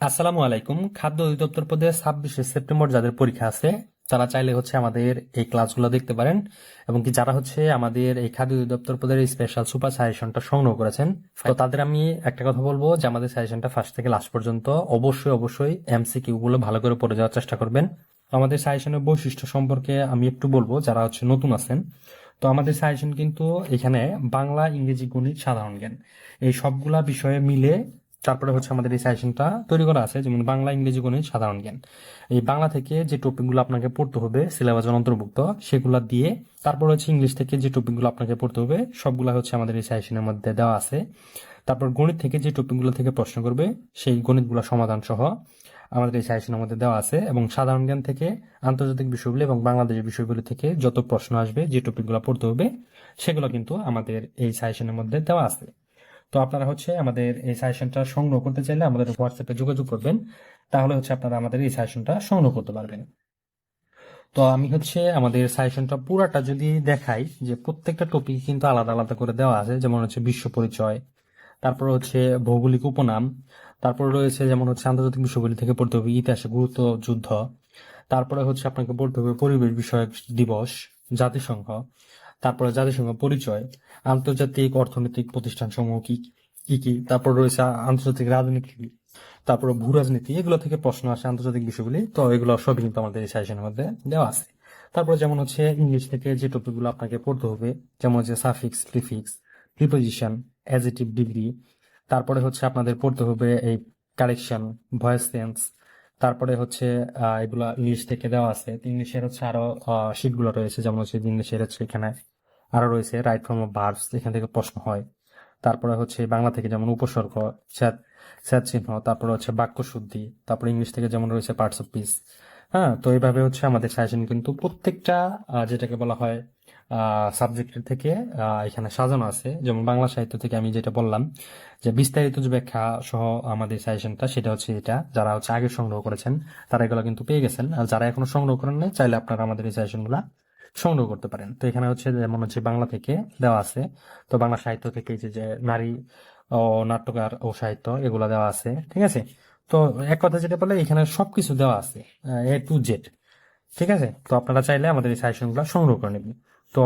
আসসালামু আলাইকুম। খাদ্য অধিদপ্তর পদে ছাব্বিশে সেপ্টেম্বর যাদের পরীক্ষা আছে, তারা চাইলে হচ্ছে আমাদের এই ক্লাসগুলো দেখতে পারেন এবং কি যারা হচ্ছে আমাদের এই খাদ্য অধিদপ্তর পদের স্পেশাল সুপার সাজেশনটা সংগ্রহ করেছেন, তো তাদের আমি একটা কথা বলব যে আমাদের সাজেশনটা ফার্স্ট থেকে লাস্ট পর্যন্ত অবশ্যই অবশ্যই এমসিকিউ গুলো ভালো করে পড়ে যাওয়ার চেষ্টা করবেন। আমাদের সাজেশনের বৈশিষ্ট্য সম্পর্কে আমি একটু বলব যারা হচ্ছে নতুন আছেন। তো আমাদের সাজেশন কিন্তু এখানে বাংলা, ইংরেজি গণিত সাধারণ জ্ঞান, এই সবগুলা বিষয়ে মিলে তারপরে হচ্ছে আমাদের এই সাজেশনটা তৈরি করা আছে, যেমন বাংলা, ইংরেজি গণিত, সাধারণ জ্ঞান। এই বাংলা থেকে যে টপিকগুলো আপনাকে পড়তে হবে সিলেবাসের অন্তর্ভুক্ত, সেগুলো দিয়ে তারপর হচ্ছে ইংলিশ থেকে যে টপিকগুলো আপনাকে পড়তে হবে, সবগুলো হচ্ছে আমাদের এই সাজেশনের মধ্যে দেওয়া আছে। তারপর গণিত থেকে যে টপিকগুলো থেকে প্রশ্ন করবে, সেই গণিতগুলো সমাধান সহ আমাদের এই সাজেশনের মধ্যে দেওয়া আছে এবং সাধারণ জ্ঞান থেকে আন্তর্জাতিক বিষয়গুলো এবং বাংলাদেশের বিষয়গুলো থেকে যত প্রশ্ন আসবে, যে টপিকগুলো পড়তে হবে, সেগুলো কিন্তু আমাদের এই সাজেশনের মধ্যে দেওয়া আছে। তো আপনারা হচ্ছে আমাদের এই সাজেশনটা সংগ্রহ করতে চাইলে আমাদের হোয়াটসঅ্যাপে যোগাযোগ করবেন। তাহলে হচ্ছে আপনারা আমাদের এই সাজেশনটা সংগ্রহ করতে পারবেন। তো আমি হচ্ছে আমাদের সাজেশনটা পুরাটা যদি দেখাই, যে প্রত্যেকটা টপিক কিন্তু আলাদা আলাদা করে দেওয়া আছে, যেমন হচ্ছে বিশ্ব পরিচয়, তারপর হচ্ছে ভৌগোলিক উপনাম, তারপর রয়েছে যেমন হচ্ছে আন্তর্জাতিক বিষয়গুলি থেকে পড়তে হবে ইতিহাসে গুরুত্ব যুদ্ধ, তারপরে হচ্ছে আপনাকে পড়তে হবে পরিবেশ বিষয়ক দিবস, জাতিসংঘ তারপরে জাতিসংঘ পরিচয়, আন্তর্জাতিক অর্থনৈতিক প্রতিষ্ঠান সমূহ কি কি কি, তারপর রয়েছে আন্তর্জাতিক রাজনীতি, তারপরে ভূ রাজনীতি, এগুলো থেকে প্রশ্ন আসে আন্তর্জাতিক বিষয়গুলি। তো এগুলো সবই কিন্তু আমাদের এই সাজেশনের মধ্যে দেওয়া আছে। তারপরে যেমন হচ্ছে ইংলিশ থেকে যে টপিকগুলো আপনাকে পড়তে হবে, যেমন হচ্ছে suffix prefix preposition adjective degree তারপরে হচ্ছে আপনাদের পড়তে হবে এই কারেকশন ভয়েস সেন্স তারপরে হচ্ছে এগুলা ইংলিশ থেকে দেওয়া আছে। ইংলিশের হচ্ছে আরও শিটগুলো রয়েছে, যেমন হচ্ছে ইংলিশের হচ্ছে এখানে আরও রয়েছে রাইট ফর্ম অফ ভার্বস এখান থেকে প্রশ্ন হয়। তারপরে হচ্ছে বাংলা থেকে যেমন উপসর্গ, স্যাদ চিহ্ন, তারপরে হচ্ছে বাক্য শুদ্ধি, তারপরে ইংলিশ থেকে যেমন রয়েছে পার্টস অফ পিস হ্যাঁ তো এইভাবে হচ্ছে আমাদের সাজেশন কিন্তু প্রত্যেকটা যেটাকে বলা হয় সাবজেক্টের থেকে এখানে সাজানো আছে। যেমন বাংলা সাহিত্য থেকে আমি যেটা বললাম, যে বিস্তারিত যে ব্যাখ্যা সহ আমাদের সাজেশনটা সেটা হচ্ছে এটা। যারা হচ্ছে আগে সংগ্রহ করেছেন, তারা এগুলো কিন্তু পেয়ে গেছেন। আর যারা এখনও সংগ্রহ করেন নাই, চাইলে আপনারা আমাদের এই সাজেশনগুলা সংগ্রহ করতে পারেন। তো এখানে হচ্ছে যেমন হচ্ছে বাংলা থেকে দেওয়া আছে। তো বাংলা সাহিত্য থেকে যে নারী ও নাট্যকার ও সাহিত্য, এগুলা দেওয়া আছে। ঠিক আছে? তো এক কথা যেটা বলে, এখানে সবকিছু দেওয়া আছে, এ টু জেড। ঠিক আছে? তো আপনারা চাইলে আমাদের এই সাজেশনগুলো সংগ্রহ করে নেবেন। তো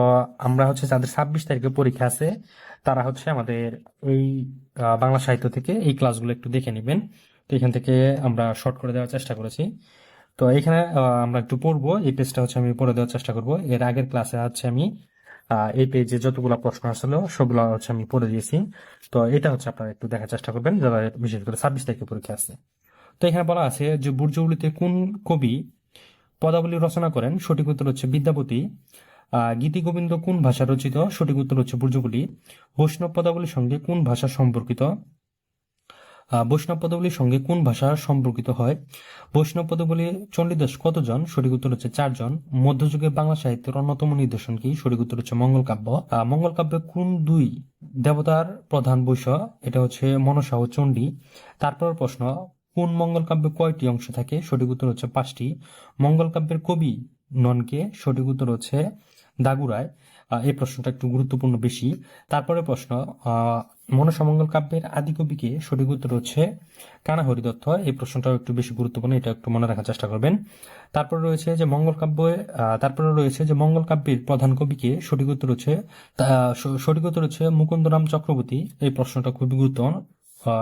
আমরা হচ্ছে যাদের ছাব্বিশ তারিখে পরীক্ষা আছে, তারা হচ্ছে আমাদের এই বাংলা সাহিত্য থেকে এই ক্লাসগুলো একটু দেখে নেবেন। তো এখান থেকে আমরা শর্ট করে দেওয়ার চেষ্টা করেছি। তো এখানে আমরা একটু পড়ব। এই পেজটা হচ্ছে আমি পড়ে দেওয়ার চেষ্টা করব। এর আগের ক্লাসে হচ্ছে আমি এই পেজে যতগুলো প্রশ্ন আসলো সবগুলো হচ্ছে আমি পড়ে দিয়েছি। তো এটা হচ্ছে আপনারা একটু দেখার চেষ্টা করবেন, যারা বিশেষ করে ছাব্বিশ তারিখে পরীক্ষা আছে। তো এখানে বলা আছে যে বুর্জগুলিতে কোন কবি পদাবলী রচনা করেন? সঠিক উত্তর হচ্ছে বিদ্যাপতি। আহ, গীতিগোবিন্দ কোন ভাষা রচিত? সঠিক উত্তর হচ্ছে বুর্জগুলি বৈষ্ণব পদাবলীর সঙ্গে কোন ভাষা সম্পর্কিত? বৈষ্ণব পদাবলীর সঙ্গে কোন ভাষা সম্পর্কিত হয়? বৈষ্ণব পদাবলী চণ্ডীদাস কতজন? সঠিক উত্তর হচ্ছে চারজন। মধ্যযুগে বাংলা সাহিত্যের অন্যতম নিদর্শন কি? সঠিক উত্তর হচ্ছে মঙ্গল কাব্য। মঙ্গল কাব্যে কোন দুই দেবতার প্রধান বৈশ্য? এটা হচ্ছে মনসা ও চণ্ডী। তারপর প্রশ্ন কোন মঙ্গল কাব্যে কয়টি অংশ থাকে? সঠিক উত্তর হচ্ছে পাঁচটি। মঙ্গল কাব্যের কবি ননকে সঠিক উত্তর হচ্ছে দাগুরায় এই প্রশ্নটা একটু গুরুত্বপূর্ণ বেশি। তারপরে প্রশ্ন মনসামঙ্গল কাব্যের আদি কবিকে সঠিক উত্তর হচ্ছে কানা হরিদত্ত এই প্রশ্নটাও একটু বেশি গুরুত্বপূর্ণ, এটা একটু মনে রাখার চেষ্টা করবেন। তারপরে রয়েছে যে মঙ্গল কাব্যে তারপরে রয়েছে যে মঙ্গল কাব্যের প্রধান কবিকে সঠিক উত্তর হচ্ছে সঠিক উত্তর হচ্ছে মুকুন্দরাম চক্রবর্তী। এই প্রশ্নটা খুবই গুরুত্বপূর্ণ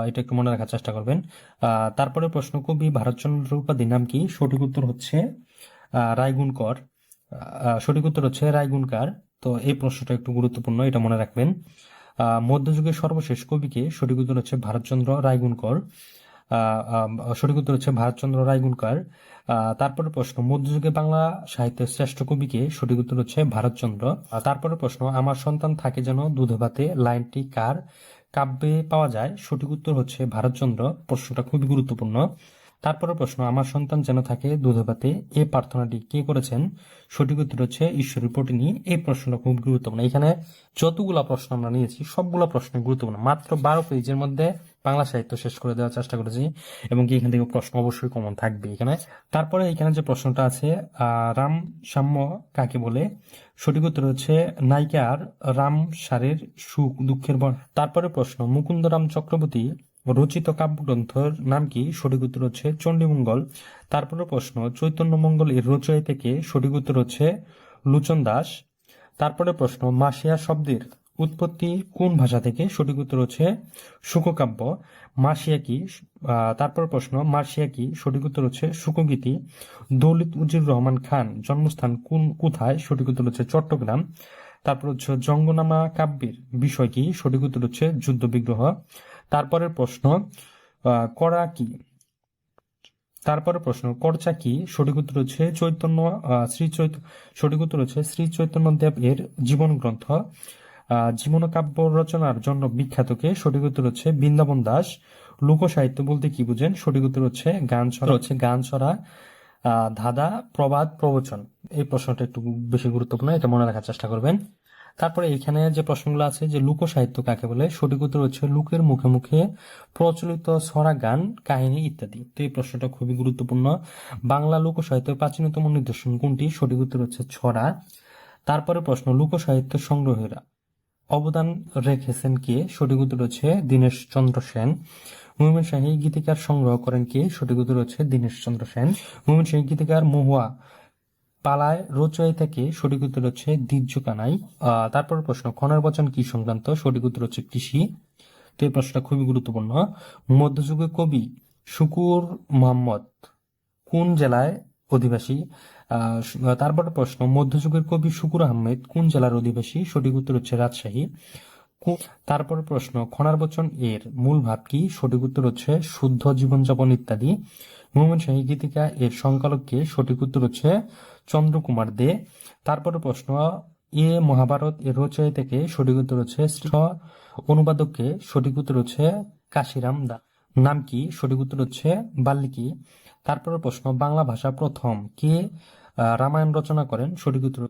এটা একটু মনে রাখার চেষ্টা করবেন। তারপরে প্রশ্ন কবি ভারতচন্দ্র উপাধির নাম কি? সঠিক উত্তর হচ্ছে রায়গুণকর। সঠিক উত্তর হচ্ছে রায়গুণকার তো এই প্রশ্নটা একটু গুরুত্বপূর্ণ, এটা মনে রাখবেন। মধ্যযুগের সর্বশেষ কবিকে সঠিক উত্তর হচ্ছে ভারতচন্দ্র রায়গুণকর সঠিক উত্তর হচ্ছে ভারতচন্দ্র রায়গুণকার তারপরে প্রশ্ন, মধ্যযুগে বাংলা সাহিত্যের শ্রেষ্ঠ কবিকে সঠিক উত্তর হচ্ছে ভারতচন্দ্র। তারপরে প্রশ্ন, আমার সন্তান থাকে যেন দুধে ভাতে লাইনটি কার? কাব্যে পাওয়া যায়? সঠিক উত্তর হচ্ছে ভারতচন্দ্র। প্রশ্নটা খুবই গুরুত্বপূর্ণ। তারপরে প্রশ্ন, আমার সন্তান যেন থাকে দুধে ভাতে এই প্রার্থনাটি কে করেছেন? সঠিক উত্তর হচ্ছে ঈশ্বরী পটিনি। এই প্রশ্নটা খুব গুরুত্বপূর্ণ। এখানে যতগুলা প্রশ্ন আমরা নিয়েছি, সবগুলো প্রশ্ন গুরুত্বপূর্ণ। মাত্র বারো পেজের মধ্যে বাংলা সাহিত্য শেষ করে দেওয়ার চেষ্টা করেছি এবং কি এখান থেকে প্রশ্ন অবশ্যই কমন থাকবে এখানে। তারপরে এখানে যে প্রশ্নটা আছে রাম সাম্য কাকে বলে? সঠিক উত্তর হচ্ছে নায়িকার রাম সারের সুখ দুঃখের বর তারপরে প্রশ্ন মুকুন্দরাম চক্রবর্তী রচিত কাব্যগ্রন্থের নাম কি? সঠিক উত্তর হচ্ছে চণ্ডীমঙ্গল। তারপরে প্রশ্ন, চৈতন্য মঙ্গল এর রচয়িতা কে সঠিক উত্তর হচ্ছে লুচন দাস। তারপরে প্রশ্ন, মাসিয়া শব্দের উৎপত্তি কোন ভাষা থেকে? সঠিক উত্তর হচ্ছে শুককাব্য। মাসিয়া কি? তারপর প্রশ্ন মার্শিয়া কি? সঠিক উত্তর হচ্ছে শুকগীতি। দৌলত উজির রহমান খান জন্মস্থান কোন, কোথায়? সঠিক উত্তর হচ্ছে চট্টগ্রাম। তারপর হচ্ছে জঙ্গনামা কাব্যের বিষয় কি? সঠিক উত্তর হচ্ছে যুদ্ধ বিগ্রহ তারপরের প্রশ্ন করা কি? তারপরে প্রশ্ন, করচা কি? সঠিক উত্তর হচ্ছে চৈতন্য শ্রী চৈত, সঠিক উত্তর হচ্ছে শ্রী চৈতন্য দেব এর জীবন গ্রন্থ। জীবন কাব্য রচনার জন্য বিখ্যাত কে? সঠিক উত্তর হচ্ছে বৃন্দাবন দাস। লোক সাহিত্য বলতে কি বুঝেন? সঠিক উত্তর হচ্ছে গান ছড়া হচ্ছে গান ছড়া ধাঁধা, প্রবাদ, প্রবচন। এই প্রশ্নটা একটু বেশি গুরুত্বপূর্ণ, এটা মনে রাখার চেষ্টা করবেন। তারপরে এখানে যে প্রশ্নগুলো আছে যে লোক সাহিত্য কাকে বলে, সঠিক উত্তর হচ্ছে লোকের মুখে মুখে প্রচলিত ছড়া গান, কাহিনী ইত্যাদি। তো এই প্রশ্নটা খুবই গুরুত্বপূর্ণ। বাংলা লোক সাহিত্যের প্রাচীনতম নিদর্শন কোনটি? সঠিক উত্তর হচ্ছে ছড়া। তারপরে প্রশ্ন লোক সাহিত্য সংগ্রহেরা অবদান রেখেছেন কে? সঠিক উত্তর হচ্ছে দীনেশ চন্দ্র সেন। ময়মনসিংহী গীতিকার সংগ্রহ করেন কে? সঠিক উত্তর হচ্ছে দীনেশ চন্দ্র সেন। ময়মনসিংহী গীতিকার মহুয়া পালায় রচয়িতা কে সঠিক উত্তর হচ্ছে দ্বিজ কানাই আহ, তারপর প্রশ্ন খনার বচন কি সংক্রান্ত? সঠিক উত্তর হচ্ছে কৃষি। তো এই প্রশ্নটা খুবই গুরুত্বপূর্ণ। মধ্যযুগে কবি শুকুর মোহাম্মদ কোন জেলায় অধিবাসী? তারপর প্রশ্ন মধ্যযুগের কবি শুকুর আহমেদ কোন জেলার অধিবাসী? সঠিক উত্তর হচ্ছে রাজশাহী। তারপর প্রশ্ন খনার বচন এর মূল ভাব কি? সঠিক উত্তর হচ্ছে শুদ্ধ জীবনযাপন ইত্যাদি। ময়মনসিংহী গীতিকা এর সংকলক কে? সঠিক উত্তর হচ্ছে চন্দ্রকুমার দে। তারপর প্রশ্ন, এ মহাভারত এর রচয়িতা থেকে সঠিক উত্তর হচ্ছে শ্রেষ্ঠ অনুবাদক কে? সঠিক উত্তর হচ্ছে কাশিরাম দা। নাম কি? সঠিক উত্তর হচ্ছে বাল্মীকি। তারপর প্রশ্ন, বাংলা ভাষা প্রথম কে রামায়ণ রচনা করেন সঠিক উত্তর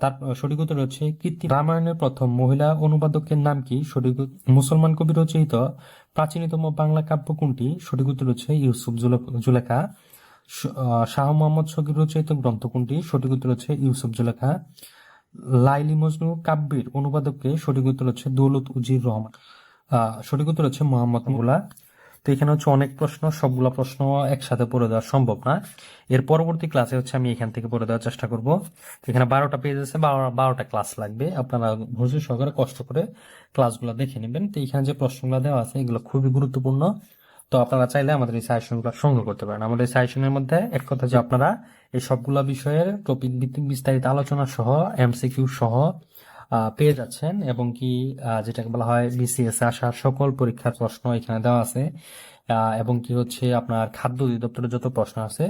তার সঠিক উত্তর হচ্ছে কীর্তি রামায়ণের প্রথম মহিলা অনুবাদকের নাম কি? সঠিক মুসলমান কবি রচিত প্রাচীনতম বাংলা কাব্য কোনটি? সঠিক উত্তর হচ্ছে ইউসুফ জুলে- জুলেখা। শাহ মোহাম্মদ শকির রচিত গ্রন্থ কোনটি? সঠিক উত্তর হচ্ছে ইউসুফ জুলেখা। লাইলি মজনু কাব্যের অনুবাদককে সঠিক উত্তর হচ্ছে দৌলত উজির রহমান। সঠিক উত্তর হচ্ছে মোহাম্মদ মুলা তো এখানে হচ্ছে অনেক প্রশ্ন, সবগুলা প্রশ্ন একসাথে পড়ে দেওয়া সম্ভব না। এর পরবর্তী ক্লাসে হচ্ছে আমি এখান থেকে পড়ে দেওয়ার চেষ্টা করব। এখানে বারোটা পেজ আছে, বারো- বারোটা ক্লাস লাগবে। আপনারা ধৈর্য সহকারে কষ্ট করে ক্লাসগুলো দেখে নেবেন। তো এখানে যে প্রশ্নগুলো দেওয়া আছে, এগুলো খুবই গুরুত্বপূর্ণ। তো আপনারা চাইলে আমাদের এই সাজেশনগুলো সংগ্রহ করতে পারেন। আমাদের এই সাজেশনের মধ্যে এক কথা যে আপনারা এই সবগুলো বিষয়ের টপিক ভিত্তিক বিস্তারিত আলোচনা সহ এমসিকিউ সহ পেয়ে যাচ্ছেন এবং কি যেটাকে বলা হয় বিসিএস আসার সকল পরীক্ষার প্রশ্ন এখানে দেওয়া আছে। এবং কি হচ্ছে, আপনার খাদ্য অধিদপ্তরের যত প্রশ্ন আছে,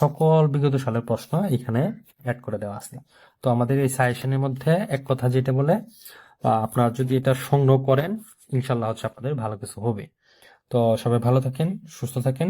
সকল বিগত সালের প্রশ্ন এখানে অ্যাড করে দেওয়া আছে। তো আমাদের এই সাজেশনের মধ্যে এক কথা যেটা বলে আপনারা যদি এটা সংগ্রহ করেন ইনশাল্লাহ হচ্ছে আপনাদের ভালো কিছু হবে। তো সবাই ভালো থাকেন, সুস্থ থাকেন।